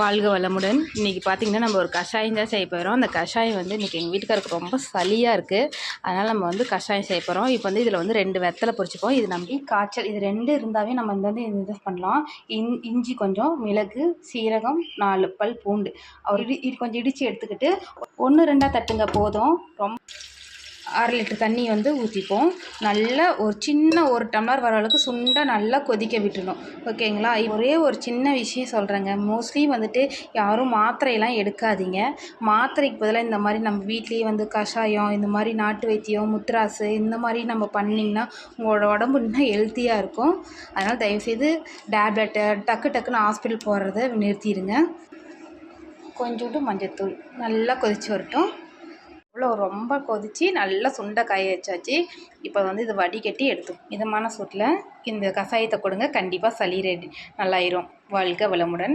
வாழ்க வளமுடன். இன்றைக்கி பார்த்தீங்கன்னா நம்ம ஒரு கஷாயம் தான் செய்ய போகிறோம் அந்த கஷாயம் வந்து இன்றைக்கி எங்கள் வீட்டுக்காருக்கு ரொம்ப சளியாக இருக்குது அதனால் நம்ம வந்து கஷாயம் செய்ய போகிறோம் இப்போ வந்து இதில் வந்து ரெண்டு வெத்தலை பொறிச்சிப்போம் இது நம்பி காய்ச்சல் இது ரெண்டு இருந்தாவே நம்ம இந்த வந்து இது பண்ணலாம். இன் இஞ்சி கொஞ்சம் மிளகு சீரகம் நாலு பல் பூண்டு. அவர் இடி இது கொஞ்சம் இடித்து எடுத்துக்கிட்டு ஒன்று ரெண்டாக தட்டுங்க போதும். ரொம்ப அரை லிட்டர் தண்ணி வந்து ஊற்றிப்போம் நல்லா ஒரு சின்ன ஒரு டம்ளர் வர அளவுக்கு சுண்டை நல்லா கொதிக்க விட்டுணும் ஓகேங்களா? ஒரே ஒரு சின்ன விஷயம் சொல்கிறேங்க மோஸ்ட்லி வந்துட்டு யாரும் மாத்திரையெல்லாம் எடுக்காதீங்க. மாத்திரைக்கு பதிலாக இந்த மாதிரி நம்ம வீட்லேயே வந்து கஷாயம் இந்த மாதிரி நாட்டு வைத்தியம் முத்ராசு இந்த மாதிரி நம்ம பண்ணிங்கன்னா உங்களோட உடம்பு இன்னும் ஹெல்த்தியாக இருக்கும். அதனால் தயவுசெய்து டேப்லெட்டு டக்கு டக்குன்னு ஹாஸ்பிட்டல் போகிறத நிறுத்திடுங்க. கொஞ்சோண்டு மஞ்சத்தூள் நல்லா கொதிச்சு வரட்டும். இவ்வளோ ரொம்ப கொதித்து நல்லா சுண்டை காய வச்சாச்சு. இப்போ வந்து இதை வடிகட்டி எடுத்து மிதமான சூட்டில் இந்த கஷாயத்தை கொடுங்க. கண்டிப்பாக சளி ரெடி நல்லாயிரும். வாழ்க வளமுடன்.